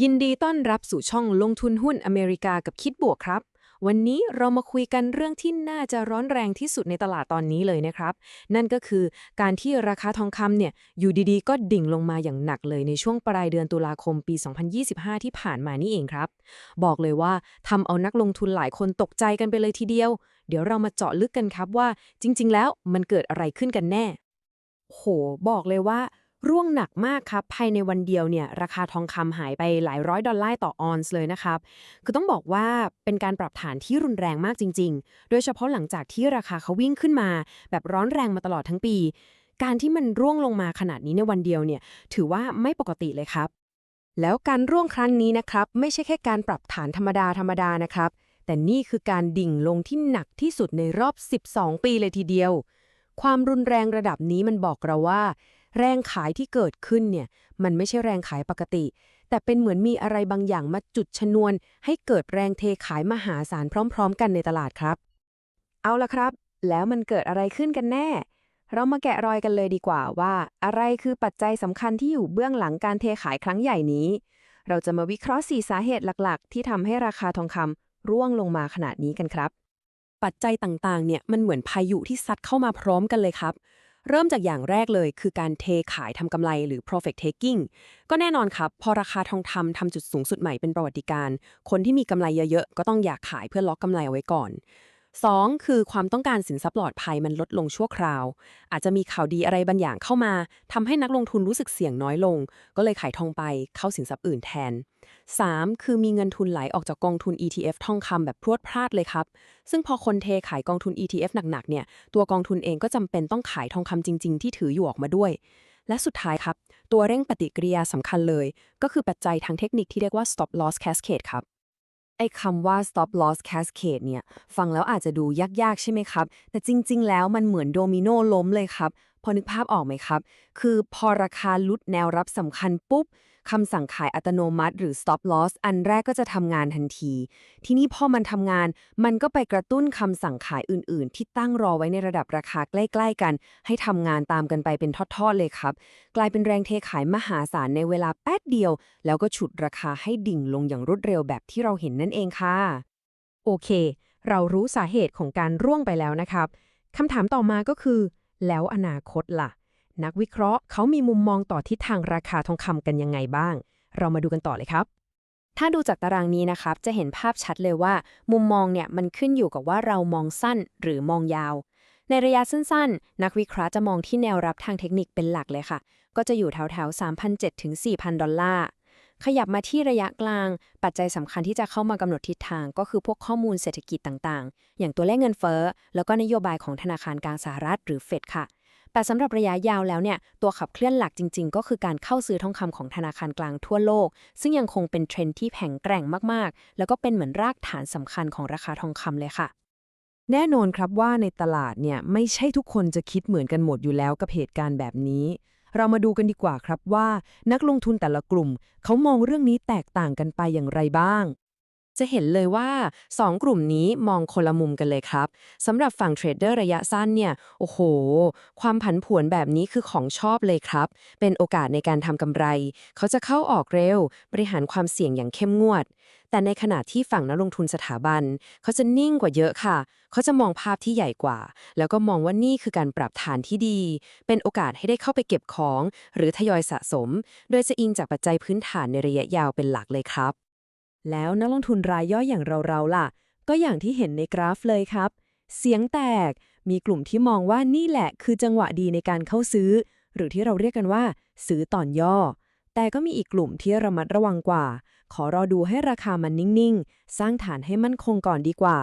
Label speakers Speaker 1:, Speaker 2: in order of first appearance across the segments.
Speaker 1: ยินดีต้อนรับสู่ช่องลงทุนหุ้นอเมริกากับคิดบวกครับ วันนี้เรามาคุยกันเรื่องที่น่าจะร้อนแรงที่สุดในตลาดตอนนี้เลยนะครับ นั่นก็คือการที่ราคาทองคำเนี่ยอยู่ดีๆ ก็ดิ่งลงมาอย่างหนักเลยในช่วงปลายเดือนตุลาคมปี 2025 ที่ผ่านมานี่เองครับ บอกเลยว่าทำเอานักลงทุนหลายคนตกใจกันไปเลยทีเดียว เดี๋ยวเรามาเจาะลึกกันครับว่า จริง ๆ แล้วมันเกิดอะไรขึ้นกันแน่ โห บอกเลยว่า ร่วงหนักมากครับ ภายในวันเดียวเนี่ยราคาทองคำหายไปหลายร้อยดอลลาร์ต่อออนซ์เลยนะครับ คือต้องบอกว่าเป็นการปรับฐานที่รุนแรงมากจริง ๆ โดยเฉพาะหลังจากที่ราคาเขาวิ่งขึ้นมา แบบร้อนแรงมาตลอดทั้งปี การที่มันร่วงลงมาขนาดนี้ในวันเดียวเนี่ยถือว่าไม่ปกติเลยครับ แล้วการร่วงครั้งนี้นะครับ ไม่ใช่แค่การปรับฐานธรรมดาธรรมดานะครับ แต่นี่คือการดิ่งลงที่หนักที่สุดในรอบ 12 ปีเลยทีเดียว ความรุนแรงระดับนี้มันบอกเราว่า แรงขายที่เกิดขึ้นเนี่ยมันไม่ใช่แรงขายปกติ แต่เป็นเหมือนมีอะไรบางอย่างมาจุดชนวน ให้เกิดแรงเทขายมหาศาลพร้อม ๆ กันในตลาดครับ เอาละครับ แล้วมันเกิดอะไรขึ้นกันแน่ เรามาแกะรอยกันเลยดีกว่าว่า อะไรคือปัจจัยสำคัญที่อยู่เบื้องหลังการเทขายครั้งใหญ่นี้ เราจะมาวิเคราะห์ 4 สาเหตุหลักๆ ที่ทำให้ราคาทองคำร่วงลงมาขนาดนี้กันครับ ปัจจัยต่างๆ เนี่ยมันเหมือนพายุที่ซัดเข้ามาพร้อมกันเลยครับ เริ่มจากอย่างแรกเลยคือการเทขายทำกำไรหรือ profit taking ก็แน่นอนครับ พอราคาทองคำทำจุดสูงสุดใหม่เป็นประวัติการณ์คนที่มีกำไรเยอะๆ ก็ต้องอยากขายเพื่อล็อกกำไรเอาไว้ก่อน 2. คือความต้องการสินทรัพย์ปลอดภัยมันลดลงชั่วคราว อาจจะมีข่าวดีอะไรบางอย่างเข้ามาทำให้นักลงทุนรู้สึกเสี่ยงน้อยลง ก็เลยขายทองไปเข้าสินทรัพย์อื่นแทน 3. คือมีเงินทุนไหลออกจากกองทุน ETF ทองคำแบบพรวดพลาดเลยครับ ซึ่งพอคนเทขายกองทุน ETF หนักๆเนี่ยตัวกองทุนเองก็จำเป็นต้องขายทองคำจริง ๆ ที่ถืออยู่ออกมาด้วย และสุดท้ายครับ ตัวเร่งปฏิกิริยาสำคัญเลย ก็คือปัจจัยทางเทคนิคที่เรียกว่า stop loss cascade ครับ ไอ้คำว่า stop loss cascade เนี่ย ฟังแล้วอาจจะดูยากๆ ใช่ไหมครับ แต่จริง ๆ แล้วมันเหมือนโดมิโนล้มเลยครับ พอนึกภาพออกไหมครับ คือพอราคาลุดแนวรับสำคัญปุ๊บ คำสั่งขายอัตโนมัติ หรือ stop loss อันแรกก็จะทำงานทันที ทีนี้พอมันทำงาน มันก็ไปกระตุ้นคำสั่งขายอื่น ๆ ที่ตั้งรอไว้ในระดับราคาใกล้ ๆ กัน ให้ทำงานตามกันไปเป็นทอด ๆ เลยครับ กลายเป็นแรงเทขายมหาศาลในเวลาแป๊ดเดียว แล้วก็ฉุดราคาให้ดิ่งลงอย่างรวดเร็วแบบที่เราเห็นนั่นเองค่ะ โอเค เรารู้สาเหตุของการร่วงไปแล้วนะครับคำถามต่อมาก็คือ แล้วอนาคตล่ะ นักวิเคราะห์เขามีมุมมองต่อทิศทางราคาทองคำกันยังไงบ้าง เรามาดูกันต่อเลยครับ ถ้าดูจากตารางนี้นะครับ จะเห็นภาพชัดเลยว่า มุมมองเนี่ยมันขึ้นอยู่กับว่าเรามองสั้นหรือมองยาว ในระยะสั้นๆ นักวิเคราะห์จะมองที่แนวรับทางเทคนิคเป็นหลักเลยค่ะ ก็จะอยู่แถวๆ3,700ถึง4,000 ดอลลาร์ขยับมาที่ระยะกลาง ปัจจัยสำคัญที่จะเข้ามากำหนดทิศทาง ก็คือพวกข้อมูลเศรษฐกิจต่างๆ อย่างตัวเลขเงินเฟ้อ แล้วก็นโยบายของธนาคารกลางสหรัฐหรือเฟดค่ะ แต่สำหรับระยะยาวแล้วเนี่ยตัวขับเคลื่อนหลักจริง ๆ ก็คือการเข้าซื้อทองคำของธนาคารกลางทั่วโลก ซึ่งยังคงเป็นเทรนด์ที่แข็งแกร่งมากๆ แล้วก็เป็นเหมือนรากฐานสำคัญของราคาทองคำเลยค่ะ แน่นอนครับว่าในตลาดเนี่ยไม่ใช่ทุกคนจะคิดเหมือนกันหมดอยู่แล้วกับเหตุการณ์แบบนี้ เรามาดูกันดีกว่าครับว่า นักลงทุนแต่ละกลุ่ม เขามองเรื่องนี้แตกต่างกันไปอย่างไรบ้าง จะเห็นเลยว่า 2 กลุ่มนี้มองคนละมุมกันเลยครับสำหรับฝั่งเทรดเดอร์ระยะสั้นเนี่ย โอ้โห ความผันผวนแบบนี้คือของชอบเลยครับ เป็นโอกาสในการทำกำไร เขาจะเข้าออกเร็ว บริหารความเสี่ยงอย่างเข้มงวด แต่ในขณะที่ฝั่งนักลงทุนสถาบัน เขาจะนิ่งกว่าเยอะค่ะ เขาจะมองภาพที่ใหญ่กว่า แล้วก็มองว่านี่คือการปรับฐานที่ดี เป็นโอกาสให้ได้เข้าไปเก็บของ หรือทยอยสะสม โดยจะอิงจากปัจจัยพื้นฐานในระยะยาวเป็นหลักเลยครับ แล้วนักลงทุนรายย่อยอย่างเราๆล่ะ ก็อย่างที่เห็นในกราฟเลยครับ เสียงแตก มีกลุ่มที่มองว่านี่แหละ คือจังหวะดีในการเข้าซื้อ หรือที่เราเรียกกันว่า ซื้อตอนย่อ แต่ก็มีอีกกลุ่มที่ระมัดระวังกว่า ขอรอดูให้ราคามันนิ่งๆ สร้างฐานให้มั่นคงก่อนดีกว่า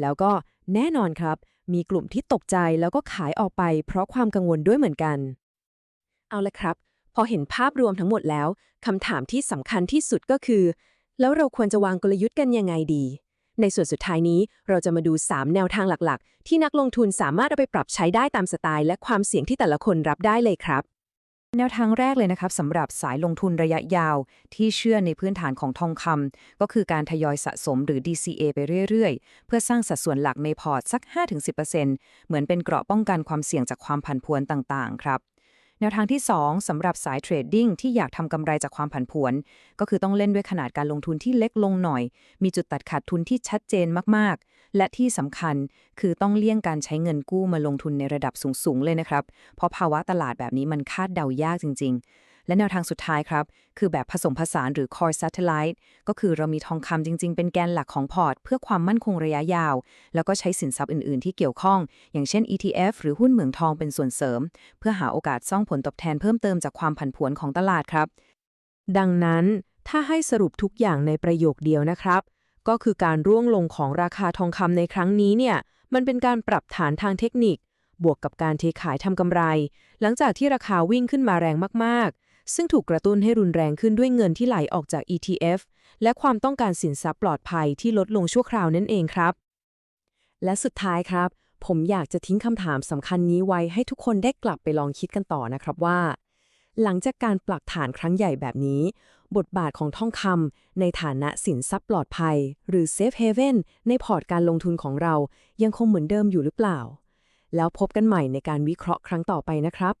Speaker 1: แล้วก็แน่นอนครับ มีกลุ่มที่ตกใจแล้วก็ขายออกไป เพราะความกังวลด้วยเหมือนกัน เอาละครับ พอเห็นภาพรวมทั้งหมดแล้วคำถามที่สำคัญที่สุดก็คือ แล้วเราควรจะวางกลยุทธ์กันยังไงดี ในส่วนสุดท้ายนี้เราจะมาดู 3 แนวทางหลักๆ ที่นักลงทุนสามารถเอาไปปรับใช้ได้ตามสไตล์ และความเสี่ยงที่แต่ละคนรับได้เลยครับ
Speaker 2: แนวทางแรกเลยนะครับสำหรับสายลงทุนระยะยาว ที่เชื่อในพื้นฐานของทองคำก็คือการทยอยสะสมหรือ DCA ไปเรื่อยๆ เพื่อสร้างสัดส่วนหลักในพอร์ตสัก 5-10%เหมือนเป็นเกราะป้องกันความเสี่ยงจากความผันผวนต่างๆ ครับ แนวทางที่ 2สำหรับสายเทรดดิ้งที่อยากทำกำไรจากความผันผวน ก็คือต้องเล่นด้วยขนาดการลงทุนที่เล็กลงหน่อย มีจุดตัดขาดทุนที่ชัดเจนมากๆ และที่สำคัญคือต้องเลี่ยงการใช้เงินกู้มาลงทุนในระดับสูงๆเลยนะครับ เพราะภาวะตลาดแบบนี้มันคาดเดายากจริง ๆ และแนวทางสุดท้ายครับ คือแบบผสมผสานหรือ core satellite ก็คือเรามีทองคำจริง ๆ เป็นแกนหลักของพอร์ต เพื่อความมั่นคงระยะยาว แล้วก็ใช้สินทรัพย์อื่น ๆ ที่เกี่ยวข้อง อย่างเช่น ETF หรือหุ้นเหมืองทองเป็นส่วนเสริม เพื่อหาโอกาสสร้างผลตอบแทนเพิ่มเติมจากความผันผวนของตลาดครับ
Speaker 1: ดังนั้นถ้าให้สรุปทุกอย่างในประโยคเดียวนะครับ ก็คือการร่วงลงของราคาทองคำในครั้งนี้เนี่ยมันเป็นการปรับฐานทางเทคนิค บวกกับการเทขายทำกำไร หลังจากที่ราคาวิ่งขึ้นมาแรงมากๆ ซึ่งถูกกระตุ้นให้รุนแรงขึ้นด้วยเงินที่ไหลออกจาก ETF และความต้องการสินทรัพย์ปลอดภัยที่ลดลงชั่วคราวนั่นเองครับ และสุดท้ายครับ ผมอยากจะทิ้งคำถามสำคัญนี้ไว้ให้ทุกคนได้กลับไปลองคิดกันต่อนะครับว่า หลังจากการปลักฐานครั้งใหญ่แบบนี้ บทบาทของทองคำในฐานะสินทรัพย์ปลอดภัย หรือ Safe Haven ในพอร์ตการลงทุนของเรายังคงเหมือนเดิมอยู่หรือเปล่า แล้วพบกันใหม่ในการวิเคราะห์ครั้งต่อไปนะครับ